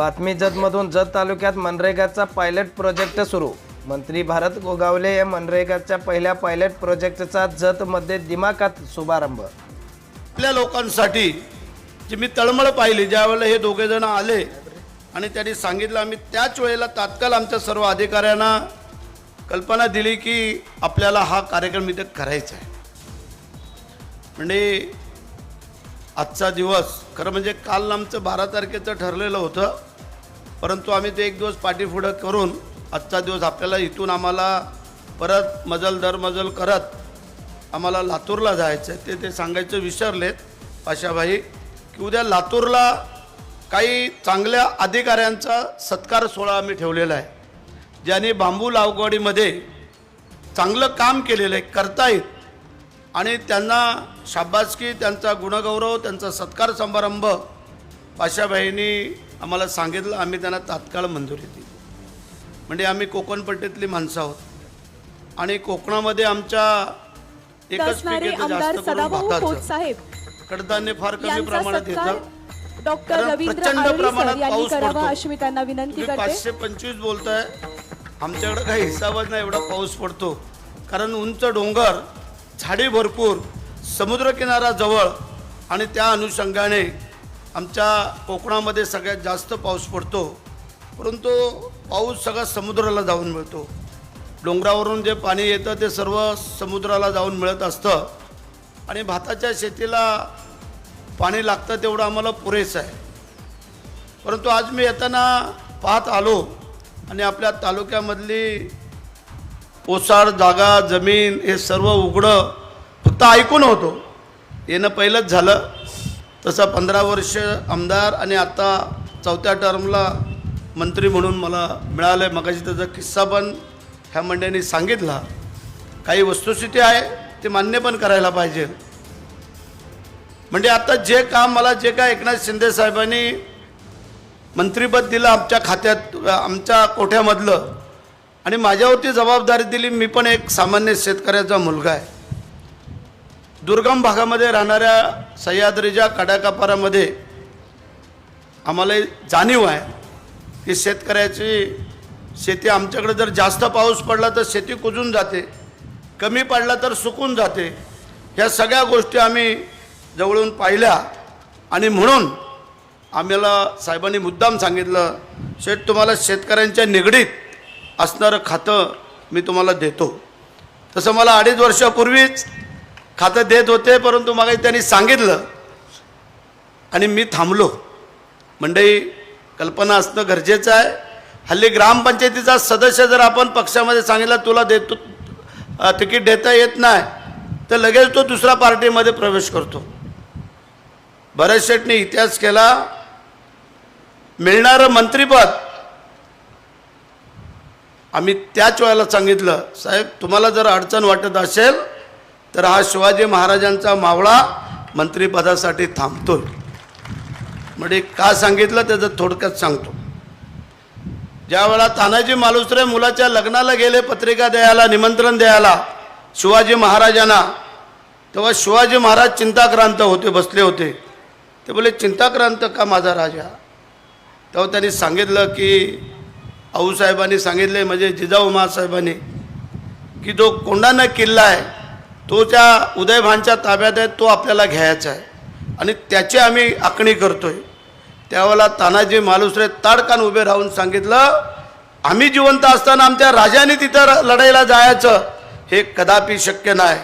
बातमी जतमधून जत तालुक्यात मनरेगाचा pilot project सुरू. मंत्री भारत गोगावले या मनरेगाच्या पहिल्या पायलट प्रोजेक्टचा जतमध्ये दिमाखात शुभारंभ. आपल्या लोकांसाठी जी मी तळमळ पाहिली ज्यावेळेला हे दोघे जण आले आणि त्यांनी सांगितलं आम्ही त्याच वेळेला तात्काळ आमच्या सर्व अधिकाऱ्यांना कल्पना दिली की आपल्याला हा कार्यक्रम इथे करायचा आहे. म्हणजे आजचा दिवस खरं म्हणजे काल आमचं बारा तारखेचं ठरलेलं होतं. परंतु आम्ही ते एक दिवस पाठीपुढं करून आजचा दिवस आपल्याला इथून आम्हाला परत मजल दर मजल करत आम्हाला लातूरला जायचं आहे ते ते सांगायचं विसरलेत. पाशाभाई की उद्या लातूरला काही चांगल्या अधिकाऱ्यांचा सत्कार सोहळा आम्ही ठेवलेला आहे. ज्यांनी बांबू लागवडीमध्ये चांगलं काम केलेलं आहे करतायत. आणि त्यांना शाबासकी त्यांचा गुणगौरव त्यांचा सत्कार समारंभ पाशाबाईंनी आम्हाला सांगितलं आम्ही त्यांना तात्काळ मंजुरी दिली. म्हणजे आम्ही कोकणपट्टीतली माणसं आहोत. आणि कोकणामध्ये आमच्या एकच साहेब. कडधान्य फार कमी प्रमाणात येतं डॉक्टर रवींद्र प्रमाणात. अशी मी त्यांना विनंती करते. पाचशे पंचवीस बोलताय. आमच्याकडे काही हिसाबच नाही एवढा पाऊस पडतो. कारण उंच डोंगर झाडी भरपूर समुद्रकिनारा जवळ आणि त्या अनुषंगाने आमच्या कोकणामध्ये सगळ्यात जास्त पाऊस पडतो. परंतु पाऊस सगळा समुद्राला जाऊन मिळतो. डोंगरावरून जे पाणी येतं ते सर्व समुद्राला जाऊन मिळत असतं. आणि भाताच्या शेतीला पाणी लागतं तेवढं आम्हाला पुरेसं आहे. परंतु आज मी येताना पाहत आलो आणि आपल्या तालुक्यामधली ओसाड जागा जमीन हे सर्व उघडं फक्त ऐकून होतो. येणं पहिलंच झालं. तसं पंधरा वर्ष आमदार आणि आता चौथ्या टर्मला मंत्री म्हणून मला मिळालं आहे मगाशी त्याचा किस्सा पण ह्या मंडळींनी सांगितला. काही वस्तुस्थिती आहे ते मान्य पण करायला पाहिजे. म्हणजे आता जे काम मला जे काय एकनाथ शिंदे साहेबांनी मंत्रीपद दिलं आमच्या खात्यात आमच्या कोठ्यामधलं आणि माझ्यावरती जबाबदारी दिली मी पण एक सामान्य शेतकऱ्याचा मुलगा आहे. दुर्गम भागामध्ये राहणाऱ्या सह्याद्रीच्या कडाकापारामध्ये आम्हाला जाणीव आहे की शेतकऱ्याची शेती आमच्याकडे जर जास्त पाऊस पडला तर शेती कुजून जाते कमी पडला तर सुकून जाते. ह्या सगळ्या गोष्टी आम्ही जवळून पाहिल्या आणि म्हणून आम्हाला साहेबांनी मुद्दाम सांगितलं शेठ तुम्हाला शेतकऱ्यांच्या निगडीत असणारं खातं मी तुम्हाला देतो. तसं मला अडीच वर्षापूर्वीच खातं देत होते परंतु मग त्यांनी सांगितलं. आणि मी थांबलो. मंडळी कल्पना असणं गरजेचं आहे. हल्ली ग्रामपंचायतीचा सदस्य जर आपण पक्षामध्ये सांगितलं तुला देतो तिकीट देता येत नाही तर लगेच तो दुसऱ्या पार्टीमध्ये प्रवेश करतो. भरत शेटने इतिहास केला. मिळणारं मंत्रिपद आम्ही त्याच वेळेला सांगितलं साहेब तुम्हाला जर अडचण वाटत असेल तर हा शिवाजी महाराजांचा मावळा मंत्रिपदासाठी थांबतोय. म्हणजे का सांगितलं त्याचं थोडक्यात सांगतो. ज्या वेळा तानाजी मालुसरे मुलाच्या लग्नाला गेले पत्रिका द्यायला निमंत्रण द्यायला शिवाजी महाराजांना तेव्हा शिवाजी महाराज चिंताक्रांत होते बसले होते. ते बोले चिंताक्रांत का माझा राजा तेव्हा त्यांनी सांगितलं की आऊसाहेबांनी सांगितले म्हणजे जिजाऊ साहेबांनी की जो कोंडाणा किल्ला आहे तो त्या उदयभानच्या ताब्यात आहे तो आपल्याला घ्यायचा आहे. आणि त्याची आम्ही आखणी करतोय. त्यावेळेला तानाजी मालुसरे ताडकान उभे राहून सांगितलं आम्ही जिवंत असताना आमच्या राजाने तिथं र- लढाईला जायचं. हे कदापि शक्य नाही.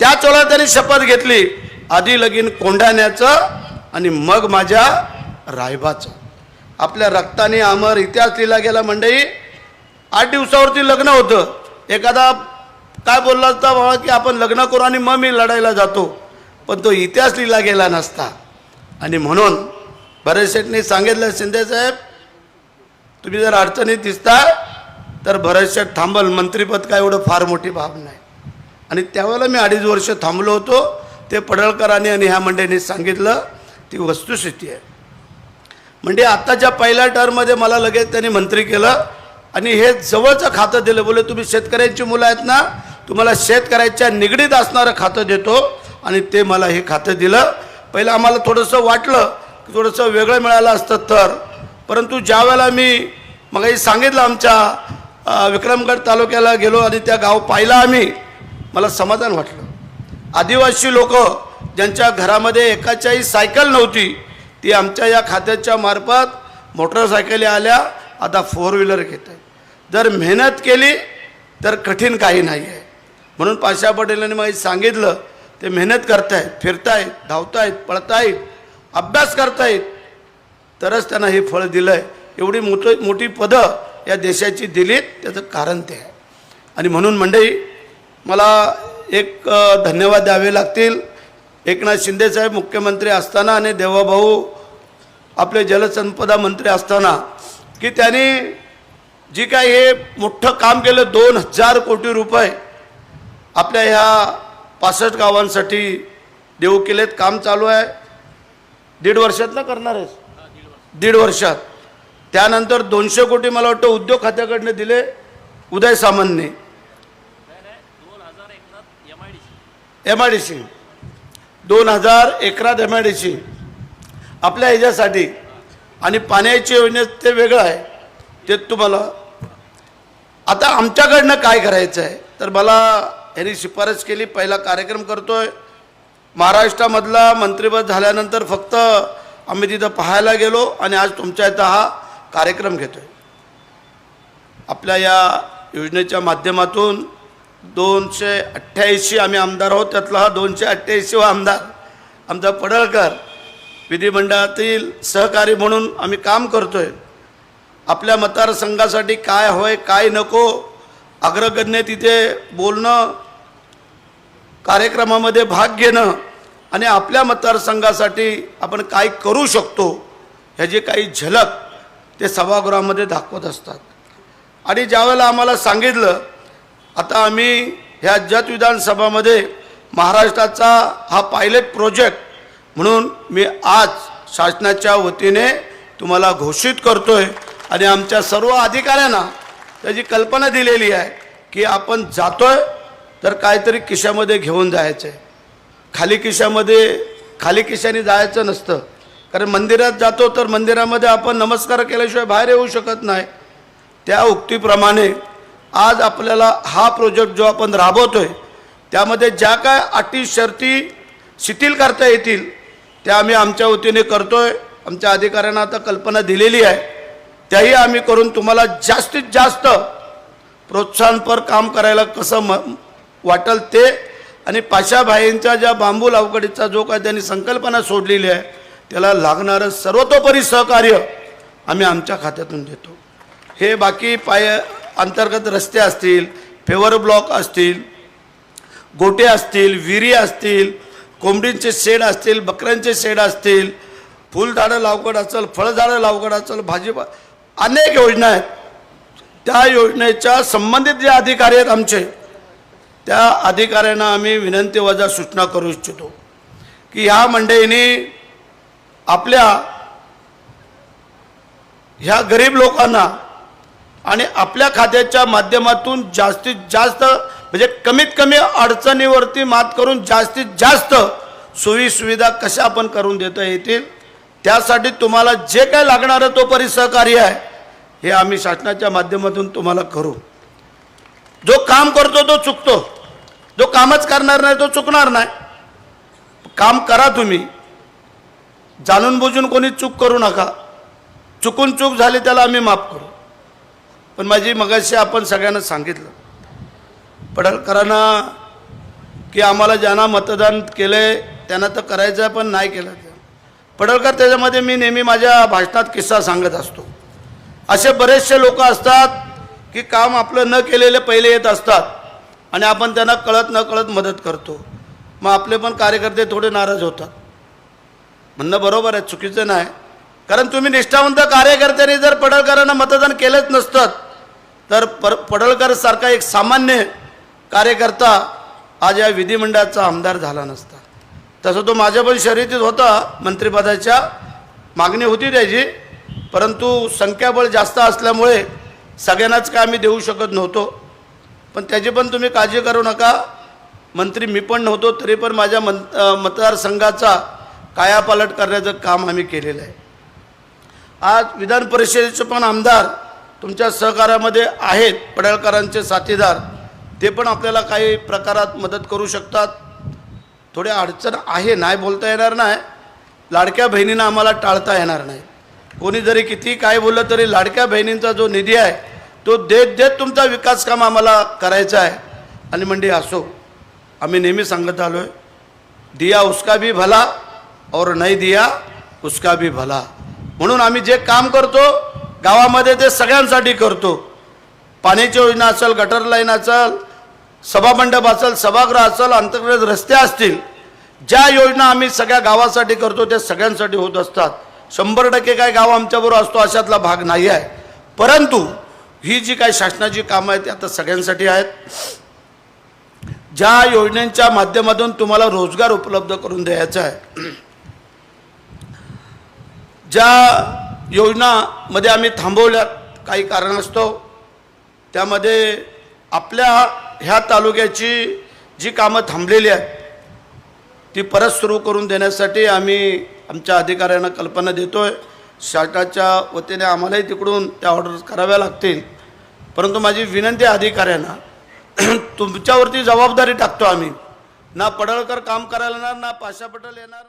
त्याच वेळेला त्यांनी शपथ घेतली. आधी लगीन कोंढाण्याचं आणि मग माझ्या रायबाचं. आपल्या रक्ताने अमर इतिहास लिहिला गेला मंडई आठ दिवसावरती लग्न होतं. एखादा काय बोलला असता बाबा की आपण लग्न करू आणि मग मी लढायला जातो? पण तो इतिहास लिहिला गेला नसता. आणि म्हणून भरत शेठने सांगितलं शिंदेसाहेब तुम्ही जर अडचणीत दिसता तर भरत शेठ थांबल. मंत्रीपद काय एवढं फार मोठी बाब नाही. आणि त्यावेळेला मी अडीच वर्ष थांबलो होतो. ते पडळकरांनी आणि ह्या मंडळींनी सांगितलं ती वस्तुस्थिती आहे. म्हणजे आत्ताच्या पहिल्या टर्ममध्ये मला लगेच त्यांनी मंत्री केलं. आणि हे जवळचं खातं दिलं. बोले तुम्ही शेतकऱ्यांची मुलं आहेत ना तुम्हाला शेतकऱ्याच्या निगडीत असणारं खातं देतो आणि ते मला हे खातं दिलं. पहिलं आम्हाला थोडंसं वाटलं की थोडंसं वेगळं मिळालं असतं तर. परंतु ज्यावेळेला मी मग सांगितलं आमच्या विक्रमगड तालुक्याला गेलो आणि त्या गाव पाहिला आम्ही मला समाधान वाटलं. आदिवासी लोक ज्यांच्या घरामध्ये एकाच्याही सायकल नव्हती ती आमच्या या खात्याच्या मार्फत मोटरसायकली आल्या आता फोर व्हीलर घेत आहेत जर मेहनत केली तर कठीण काही नाही आहे म्हणून पाशा पटेलांनी मला सांगितलं ते मेहनत करतायत फिरतायत धावतायत पळतायत अभ्यास करतायत. तरच त्यांना हे फळ दिलं आहे एवढी मोठं मोठी पदं या देशाची दिलीत त्याचं कारण ते आहे. आणि म्हणून मंडळी मला एक धन्यवाद द्यावे लागतील. एकनाथ शिंदेसाहेब मुख्यमंत्री असताना आणि देवाभाऊ आपले जलसंपदा मंत्री असताना की त्यांनी जी काय हे मोठं काम केलं दोन हजार कोटी रुपये आपल्या ह्या पासष्ट गावांसाठी देऊ केलेत काम चालू आहे. दीड वर्षात ना करणार आहेस? दीड वर्षात. त्यानंतर दोनशे कोटी मला वाटतं उद्योग खात्याकडनं दिले उदय सामंतने. एम आय डी सी दोन हजार एकरात एम आय डी सी आपल्या ह्याच्यासाठी आणि पाण्याची योजनेत ते वेगळं आहे. ते तुम्हाला आता आमच्याकडनं काय करायचं आहे तर मला यांनी शिफारस केली पहिला कार्यक्रम करतोय. महाराष्ट्रामधला मंत्रिपद झाल्यानंतर फक्त आम्ही तिथं पाहायला गेलो आणि आज तुमच्या इथं हा कार्यक्रम घेतोय. आपल्या या योजनेच्या माध्यमातून दोनशे अठ्ठ्याऐंशी आम्ही आमदार आहोत. त्यातला हा दोनशे अठ्ठ्याऐंशी व आमदार आमचा पडळकर विधिमंडळातील सहकारी म्हणून आम्ही काम करतोय. आपल्या मतदारसंघासाठी काय होय काय नको अग्रगण्य तिथे बोलणं कार्यक्रमामध्ये भाग घेणं आणि आपल्या मतदारसंघासाठी आपण काय करू शकतो ह्याची काही झलक ते सभागृहामध्ये दाखवत असतात. आणि ज्यावेळेला आम्हाला सांगितलं आता आम्ही ह्या जत विधानसभामध्ये महाराष्ट्राचा हा पायलट प्रोजेक्ट म्हणून मी आज शासनाच्या वतीने तुम्हाला घोषित करतो आहे आणि आमच्या सर्व अधिकाऱ्यांना त्याची कल्पना दिलेली आहे की आपण जातो आहे तर काहीतरी खिशामध्ये घेऊन जायचं आहे खाली खिशामध्ये खाली खिशाने जायचं नसतं. कारण मंदिरात जातो तर मंदिरामध्ये आपण नमस्कार केल्याशिवाय बाहेर येऊ शकत नाही. त्या उक्तीप्रमाणे आज आपल्याला हा प्रोजेक्ट जो आपण राबवतो आहे त्यामध्ये ज्या काय अटी शर्ती शिथिल करता येतील त्या आम्ही आमच्या वतीने करतो आहे आमच्या अधिकाऱ्यांना आता कल्पना दिलेली आहे. त्याही आम्ही करून तुम्हाला जास्तीत जास्त प्रोत्साहनपर काम करायला कसं म वाटल ते आणि पाशाभाईंच्या ज्या बांबू लावकडीचा जो काय त्यांनी संकल्पना सोडलेली आहे त्याला लागणारं सर्वतोपरी सहकार्य आम्ही आमच्या खात्यातून देतो. हे बाकी पाय अंतर्गत रस्ते असतील फेवर ब्लॉक असतील गोटे असतील विहिरी असतील कोंबडींचे शेड असतील बकऱ्यांचे शेड असतील फुलझाडं लावकड असेल फळझाडं लावकड असेल भाजीपा अनेक योजना आहेत. त्या योजनेच्या संबंधित जे अधिकारी आहेत आमचे त्या अधिकाऱ्यांना आम्ही विनंती वजा सूचना करू इच्छितो की ह्या मंडळीने आपल्या ह्या गरीब लोकांना आणि आपल्या खात्याच्या माध्यमातून जास्तीत जास्त म्हणजे कमीत कमी अडचणीवरती मात करून जास्तीत जास्त सोयीसुविधा कशा आपण करून देता येतील त्यासाठी तुम्हाला जे काय लागणारं तो परिसहकार्य आहे हे आम्ही शासनाच्या माध्यमातून तुम्हाला करू. जो काम करतो तो चुकतो. जो कामच करणार नाही तो चुकणार नाही. काम करा तुम्ही. जाणून बुजून कोणी चूक करू नका. चुकून चूक झाली त्याला आम्ही माफ करू. पण माझी मगाशी आपण सगळ्यांना सांगितलं. पडळकरांना की आम्हाला ज्यांना मतदान केलं आहे त्यांना तर करायचं आहे पण नाही केलं. पडळकर त्याच्यामध्ये मी नेहमी माझ्या भाषणात किस्सा सांगत असतो. असे बरेचसे लोक असतात की काम आपलं न केलेले पहिले येत असतात. आणि आपण त्यांना कळत न कळत मदत करतो. मग आपले पण कार्यकर्ते थोडे नाराज होतात. म्हणणं बरोबर आहे चुकीचं नाही. कारण तुम्ही निष्ठावंत कार्यकर्त्यांनी जर पडळकरांना मतदान केलंच नसतं तर पर पडळकरसारखा एक सामान्य कार्यकर्ता आज या विधिमंडळाचा आमदार झाला नसता. तसं तो माझ्या पण शर्यतीत होता मंत्रिपदाच्या मागणी होती त्याची परंतु संख्याबळ जास्त असल्यामुळे सगळ्यांनाच काय आम्ही देऊ शकत नव्हतो. पण त्याची पण तुम्ही काळजी करू नका. मंत्री मी पण नव्हतो तरी पण माझ्या मत मतदारसंघाचा कायापालट करण्याचं काम आम्ही केलेलं आहे. आज विधान परिषदेचे पण आमदार तुमच्या सहकार्यामध्ये आहेत पडळकरांचे साथीदार. ते पण आपल्याला काही प्रकारात मदत करू शकतात. थोड्या अडचण आहे नाही बोलता येणार नाही. लाडक्या बहिणींना आम्हाला टाळता येणार नाही. कोणी जरी किती काय बोललं तरी लाडक्या बहिणींचा जो निधी आहे तो देत देत तुमचा विकास काम आम्हाला करायचा आहे. आणि म्हणजे असो. आम्ही नेहमी सांगत आलो आहे दिया उसका भी भला और नाही दिया उसका भी भला. म्हणून आम्ही जे काम करतो गावामध्ये ते सगळ्यांसाठी करतो. पाण्याची योजना असेल गटर लाईन असेल सभामंडप असेल सभागृह असेल अंतर्गत रस्ते असतील ज्या योजना आम्ही सगळ्या गावासाठी करतो त्या सगळ्यांसाठी होत असतात. शंभर टक्के काय गाव आमच्याबरोबर असतो अशातला भाग नाही आहे. परंतु ही जी काही शासनाची कामं आहेत ती आता सगळ्यांसाठी आहेत. ज्या योजनांच्या माध्यमातून तुम्हाला रोजगार उपलब्ध करून द्यायचा आहे. ज्या योजनामध्ये आम्ही थांबवल्यात काही कारणास्तव त्यामध्ये आपल्या ह्या तालुक्याची जी कामं थांबलेली आहेत ती परत सुरू करून देण्यासाठी आम्ही आमच्या अधिकाऱ्यांना कल्पना देतो आहे शासनाच्या वतीने आम्हालाही तिकडून त्या ऑर्डर कराव्या लागतील. परंतु माझी विनंती आहे अधिकाऱ्यांना तुमच्यावरती जबाबदारी टाकतो आम्ही. ना पडळकर काम करायला येणार ना पाशा पटेल येणार